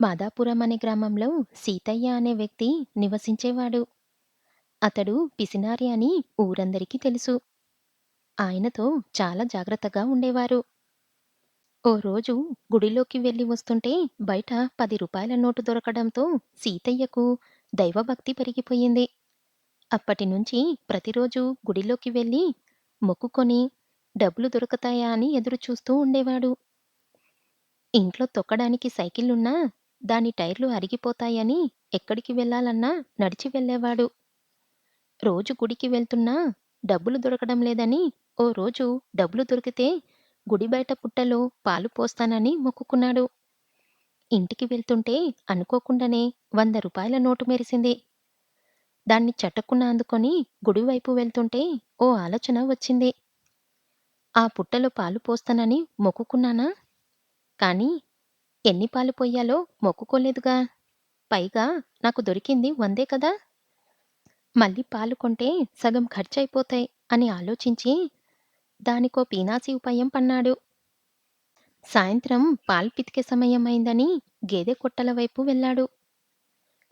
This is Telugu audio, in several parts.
మాదాపురం అనే గ్రామంలో సీతయ్య అనే వ్యక్తి నివసించేవాడు. అతడు పిసినారి అని ఊరందరికీ తెలుసు. ఆయనతో చాలా జాగ్రత్తగా ఉండేవారు. ఓ రోజు గుడిలోకి వెళ్ళి వస్తుంటే బయట పది రూపాయల నోటు దొరకడంతో సీతయ్యకు దైవభక్తి పెరిగిపోయింది. అప్పటినుంచి ప్రతిరోజు గుడిలోకి వెళ్ళి మొక్కుకొని డబ్బులు దొరుకుతాయా అని ఎదురుచూస్తూ ఉండేవాడు. ఇంట్లో తొక్కడానికి సైకిలున్నా దాని టైర్లు అరిగిపోతాయని ఎక్కడికి వెళ్ళాలన్నా నడిచి వెళ్ళేవాడు. రోజు గుడికి వెళ్తున్నా డబ్బులు దొరకడం లేదని ఓ రోజు డబ్బులు దొరికితే గుడి బయట పుట్టలో పాలు పోస్తానని మొక్కుకున్నాడు. ఇంటికి వెళ్తుంటే అనుకోకుండానే వంద రూపాయల నోటు మెరిసింది. దాన్ని చటుక్కున అందుకొని గుడివైపు వెళ్తుంటే ఓ ఆలోచన వచ్చింది. ఆ పుట్టలో పాలు పోస్తానని మొక్కుకున్నానా? కానీ ఎన్ని పాలు పొయ్యాలో మొక్కుకోలేదుగా. పైగా నాకు దొరికింది వందే కదా! మళ్ళీ పాలు కొంటే సగం ఖర్చయిపోతాయి అని ఆలోచించి దానికో పీనాసి ఉపాయం పన్నాడు. సాయంత్రం పాలు పితికే సమయం అయిందని గేదె కొట్టల వైపు వెళ్ళాడు.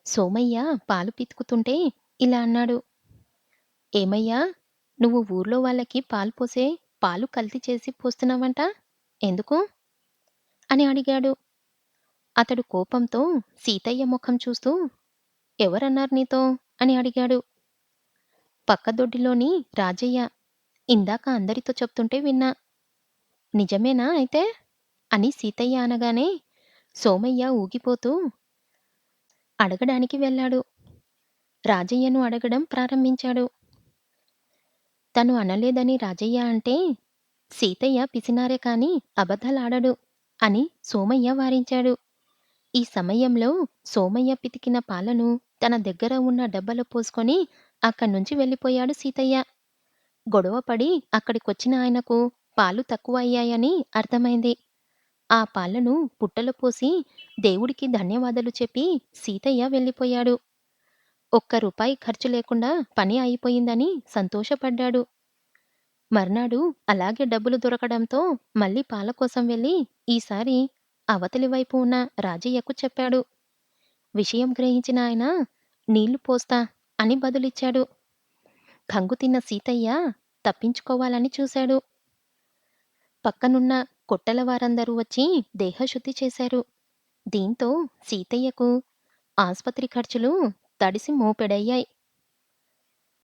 సోమయ్య పాలు పితుకుతుంటే ఇలా అన్నాడు. ఏమయ్యా! నువ్వు ఊర్లో వాళ్ళకి పాలు పోసే పాలు కల్తీ చేసి పోస్తున్నావంట. ఎందుకు? అని అడిగాడు. అతడు కోపంతో సీతయ్య ముఖం చూస్తూ ఎవరన్నారు నీతో? అని అడిగాడు. పక్కదొడ్డిలోని రాజయ్య. ఇందాక అందరితో చెప్తుంటే విన్నా. నిజమేనా అయితే? అని సీతయ్య అనగానే సోమయ్య ఊగిపోతూ అడగడానికి వెళ్ళాడు. రాజయ్యను అడగడం ప్రారంభించాడు. తను అనలేదని రాజయ్య అంటే సీతయ్య పిసినారే కాని అబద్ధాలాడడు అని సోమయ్య వారించాడు. ఈ సమయంలో సోమయ్య పితికిన పాలను తన దగ్గర ఉన్న డబ్బాలో పోసుకొని అక్కడ్నుంచి వెళ్ళిపోయాడు సీతయ్య. గొడవపడి అక్కడికొచ్చిన ఆయనకు పాలు తక్కువ అయ్యాయని అర్థమైంది. ఆ పాలను పుట్టలో పోసి దేవుడికి ధన్యవాదాలు చెప్పి సీతయ్య వెళ్ళిపోయాడు. ఒక్క రూపాయి ఖర్చు లేకుండా పని అయిపోయిందని సంతోషపడ్డాడు. మర్నాడు అలాగే డబ్బులు దొరకడంతో మళ్ళీ పాల కోసం వెళ్ళి ఈసారి అవతలి వైపు ఉన్న రాజయ్యకు చెప్పాడు. విషయం గ్రహించిన ఆయన నీళ్ళు పోస్తా అని బదులిచ్చాడు. కంగుతిన్న సీతయ్య తప్పించుకోవాలని చూశాడు. పక్కనున్న కొట్టల వారందరూ వచ్చి దేహశుద్ధి చేశారు. దీంతో సీతయ్యకు ఆస్పత్రి ఖర్చులు తడిసి మోపెడయ్యాయి.